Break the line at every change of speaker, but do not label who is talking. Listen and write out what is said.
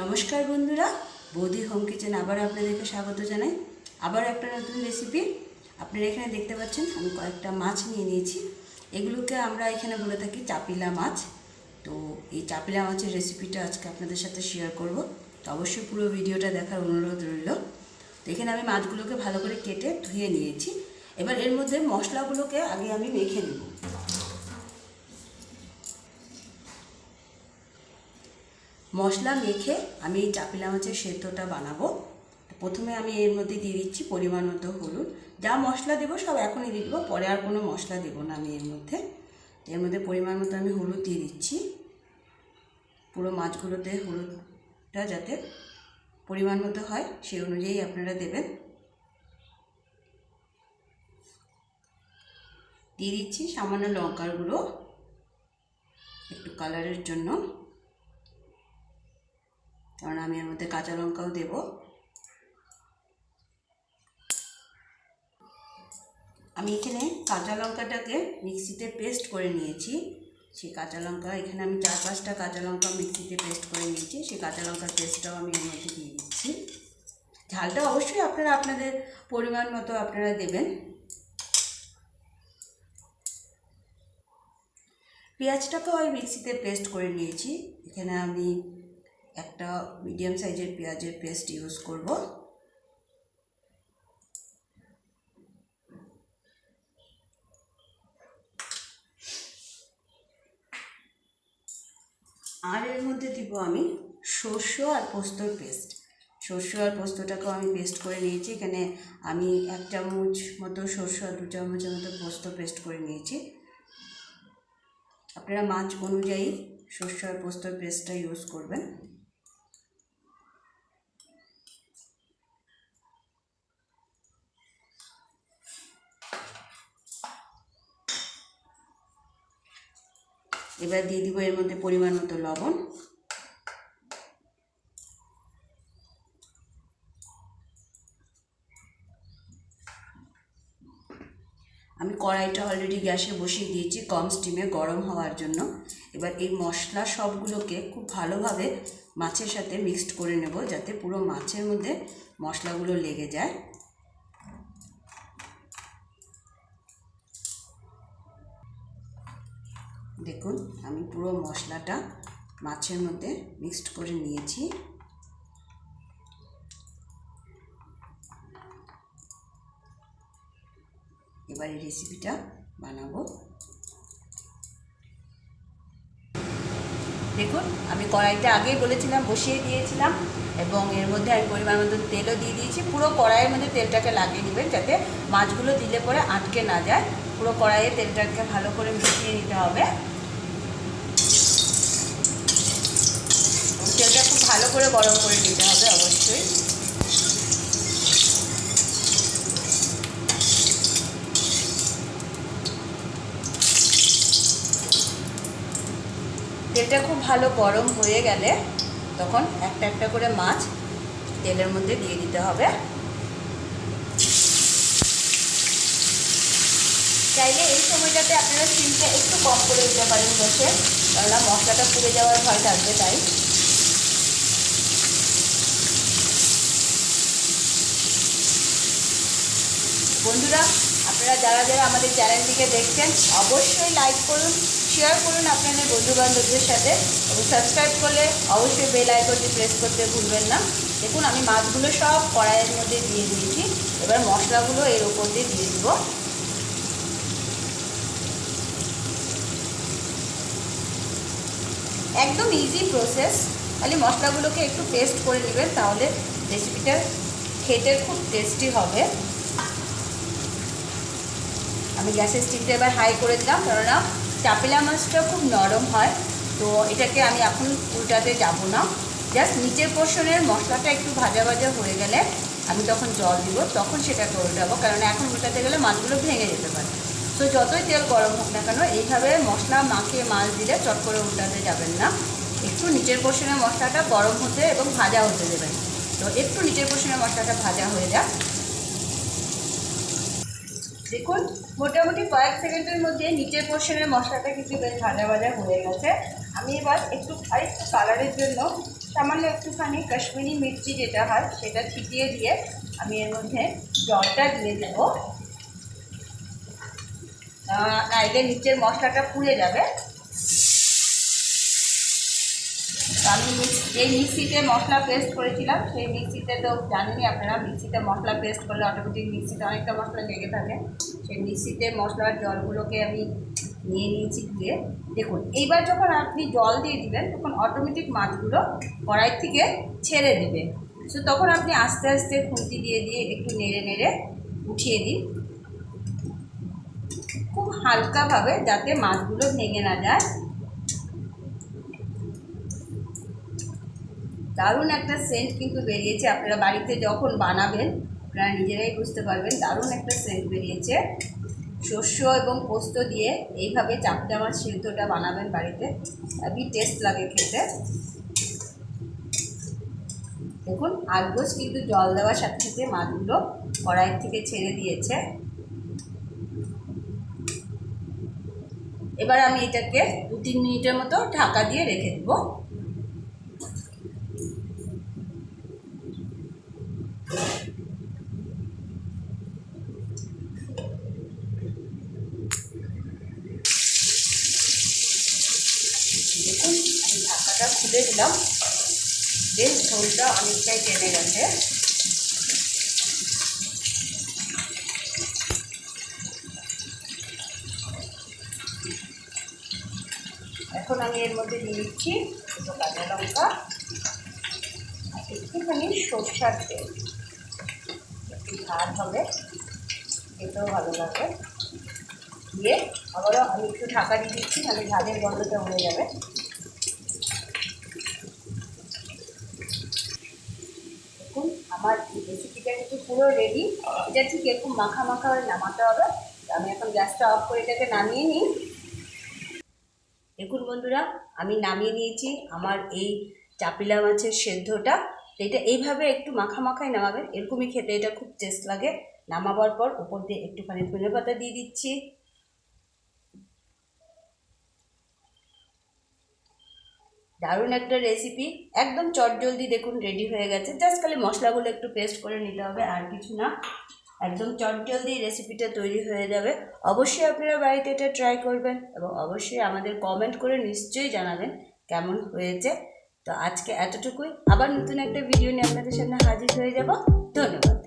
নমস্কার বন্ধুরা, বৌদি হোম কিচেন আবার আপনাদেরকে স্বাগত জানাই। আবার একটা নতুন রেসিপি আপনারা এখানে দেখতে পাচ্ছেন, আমি কয়েকটা মাছ নিয়ে নিয়েছি। এগুলোকে আমরা এখানে বলে থাকি চাপিলা মাছ। তো এই চাপিলা মাছের রেসিপিটা আজকে আপনাদের সাথে শেয়ার করব। তো অবশ্যই পুরো ভিডিওটা দেখার অনুরোধ রইল। তো এখানে আমি মাছগুলোকে ভালো করে কেটে ধুয়ে নিয়েছি। এবার এর মধ্যে মশলাগুলোকে আগে আমি মেখে নেব। মশলা মেখে আমি এই চাপিলা মাছের সেদ্ধটা বানাবো। প্রথমে আমি এর মধ্যে দিয়ে দিচ্ছি পরিমাণ মতো হলুদ। যা মশলা দেবো সব এখনই দিয়ে দেবো, পরে আর কোনো মশলা দেবো না আমি এর মধ্যে। এর মধ্যে পরিমাণ মতো আমি হলুদ দিয়ে দিচ্ছি। পুরো মাছগুলোতে হলুদটা যাতে পরিমাণ মতো হয়, সেই অনুযায়ী আপনারা দেবেন। দিয়ে দিচ্ছি সামান্য লঙ্কার গুঁড়ো, একটু কালারের জন্য। কারণ আমি এর মধ্যে কাঁচা লঙ্কাও দেব। আমি এখানে কাঁচা লঙ্কাটাকে মিক্সিতে পেস্ট করে নিয়েছি। সেই কাঁচা লঙ্কা, এখানে আমি চার পাঁচটা কাঁচা লঙ্কা মিক্সিতে পেস্ট করে নিয়েছি। সেই কাঁচা লঙ্কার পেস্টটাও আমি এর মধ্যে দিয়ে দিচ্ছি। ঝালটা অবশ্যই আপনারা আপনাদের পরিমাণ মতো আপনারা দেবেন। পেঁয়াজটাকেও আমি মিক্সিতে পেস্ট করে নিয়েছি। এখানে আমি একটা মিডিয়াম সাইজের পেঁয়াজের পেস্ট ইউজ করব। আর এর মধ্যে দিব আমি শস্য আর পোস্তর পেস্ট শস্য আর পোস্তটাকেও আমি পেস্ট করে নিয়েছি। এখানে আমি এক চামচ মতো শস্য আর দু চামচের মতো পোস্ত পেস্ট করে নিয়েছি। আপনারা মাছ অনুযায়ী শস্য আর পোস্তর পেস্টটা ইউজ করবেন। এবার দিয়ে দিব এর মধ্যে পরিমাণ মতো লবণ। আমি কড়াইটা অলরেডি গ্যাসে বসিয়ে দিয়েছি, কম স্টিমে গরম হওয়ার জন্য। এবার এই মশলা সবগুলোকে খুব ভালোভাবে মাছের সাথে মিক্সড করে নেব, যাতে পুরো মাছের মধ্যে মশলাগুলো লেগে যায়। দেখুন, আমি পুরো মশলাটা মাছের মধ্যে মিক্সড করে নিয়েছি। এবার এই রেসিপিটা বানাবো। দেখুন, আমি কড়াইটা আগেই বলেছিলাম, বসিয়ে দিয়েছিলাম, এবং এর মধ্যে আমি পরিমাণ মতো তেলও দিয়ে দিয়েছি। পুরো কড়াইয়ের মধ্যে তেলটাকে লাগিয়ে নেবেন যাতে মাছগুলো দিলে পরে আটকে না যায়। পুরো কড়াইয়ে তেলটাকে ভালো করে মিশিয়ে নিতে হবে। তেলটা খুব ভালো করে গরম করে নিতে হবে অবশ্যই। তেলটা খুব ভালো গরম হয়ে গেলে তখন একটা একটা করে মাছ তেলের মধ্যে দিয়ে দিতে হবে। চাইলে এই সময়টাতে আপনারা সিমটা একটু কম করে দিতে পারেন বসে, কেননা মশলাটা পুড়ে যাওয়ার ভয় থাকবে তাই। বন্ধুরা, আপনারা যারা যারা আমাদের চ্যানেলটিকে দেখছেন, অবশ্যই লাইক করুন, শেয়ার করুন আপনাদের বন্ধুবান্ধবদের সাথে, এবং সাবস্ক্রাইব করলে অবশ্যই বেল আইকনটি প্রেস করতে ভুলবেন না। দেখুন, আমি মাছগুলো সব কড়াইয়ের মধ্যে দিয়ে দিয়েছি, এবার মশলাগুলো এর ওপর দিয়ে দিয়ে দিব। একদম ইজি প্রসেস খালি মশলাগুলোকে একটু পেস্ট করে নেবেন, তাহলে রেসিপিটা খেতে খুব টেস্টি হবে। আমি গ্যাসের স্টিমটা এবার হাই করে দিলাম, কেননা চাপিলা মাছটা খুব নরম হয়, তো এটাকে আমি এখন উল্টাতে যাব না। জাস্ট নিচের পোর্শনের মশলাটা একটু ভাজা ভাজা হয়ে গেলে আমি তখন জল দিব, তখন সেটাকে উল্টাবো কারণ এখন উল্টাতে গেলে মাছগুলো ভেঙে যেতে পারে। তো যতই তেল গরম হোক না কেন, এইভাবে মশলা মাখিয়ে মাছ দিলে চট করে উল্টাতে যাবেন না। একটু নিচের পোর্শনের মশলাটা গরম হতে এবং ভাজা হতে দেবেন। তো একটু নিচের পোর্শনের মশলাটা ভাজা হয়ে যাক। দেখুন, মোটামুটি কয়েক সেকেন্ডের মধ্যে নিচের পোর্শনের মশলাটা কিন্তু বেশ ভাজা ভাজা হয়ে গেছে। আমি এবার একটু আরেকটু কালারের জন্য সামান্য একটুখানি কাশ্মীরি মির্চি যেটা হয়, সেটা ছিটিয়ে দিয়ে আমি এর মধ্যে জলটা দিয়ে দেব। নাইলে নিচের মশলাটা পুড়ে যাবে। আমি মিক্স- যে মিক্সিতে মশলা পেস্ট করেছিলাম, সেই মিক্সিতে তো জানেনই আপনারা, মিক্সিতে মশলা পেস্ট করলে অটোমেটিক মিক্সিতে অনেকটা মশলা লেগে থাকে। সেই মিক্সিতে মশলার জলগুলোকে আমি নিয়ে নিয়েছি দিয়ে দেখুন, এইবার যখন আপনি জল দিয়ে দিবেন, তখন অটোমেটিক মাছগুলো কড়াই থেকে ছেড়ে দেবে সো তখন আপনি আস্তে আস্তে খুন্তি দিয়ে দিয়ে একটু নেড়ে নেড়ে উঠিয়ে দিন। হালকাভাবে যাতে মাছগুলো ভেঙে না যায়। দারুণ একটা সেন্ট কিন্তু বেরিয়েছে। আপনারা বাড়িতে যখন বানাবেন, আপনারা নিজেরাই বুঝতে পারবেন, দারুণ একটা সেন্ট বেরিয়েছে। শস্য এবং পোস্ত দিয়ে এইভাবে চাপটা মাছ সিদ্ধটা বানাবেন বাড়িতে। খুবই টেস্ট লাগে খেতে। দেখুন আলগোস কিন্তু জল দেওয়ার সাথে সাথে মাছগুলো কড়াইয়ের থেকে ছেড়ে দিয়েছে। এবার আমি এটাকে দু তিন মিনিটের মতো ঢাকা দিয়ে রেখে দেবো। দেখুন, আমি ঢাকাটা খুলে দিলাম। বেশ ঝোলটা অনেকটাই টেনে গেছে। এখন আমি এর মধ্যে দিয়ে দিচ্ছি দুটো কাঁচা লঙ্কা আর একটুখানি সরষার তেল। একটু ঝাল হবে, খেতেও ভালো লাগবে। দিয়ে আবারও আমি একটু ঢাকা দিয়ে দিচ্ছি, তাহলে ঝালের গন্ধটা উড়ে যাবে। দেখুন, আমার রেসিপিটা কিন্তু পুরো রেডি এটা ঠিক এরকম মাখা মাখা হয়ে নামাতে হবে। আমি এখন গ্যাসটা অফ করে এটাকে নামিয়ে নিই। দেখুন বন্ধুরা, আমি নামিয়ে নিয়েছি। আমার এই চাপিলা মাছের সেদ্ধটা। এটা এইভাবে একটু মাখা মাখাই নামাবেন। এরকমই খেতে এটা খুব টেস্ট লাগে। নামাবার পর উপর দিয়ে একটুখানি ধনে পাতা দিয়ে দিচ্ছি। দারুণ একটা রেসিপি একদম চটজলদি দেখুন রেডি হয়ে গেছে। জাস্ট খালি মশলাগুলো একটু পেস্ট করে নিতে হবে, আর কিছু না। একদম চটজলদি রেসিপিটা তৈরি হয়ে যাবে। অবশ্যই আপনারা বাড়িতে এটা ট্রাই করবেন এবং অবশ্যই আমাদের কমেন্ট করে নিশ্চয়ই জানাবেন কেমন হয়েছে। তো আজকে এতটুকুই। আবার নতুন একটা ভিডিও নিয়ে আপনাদের সামনে হাজির হয়ে যাব। ধন্যবাদ।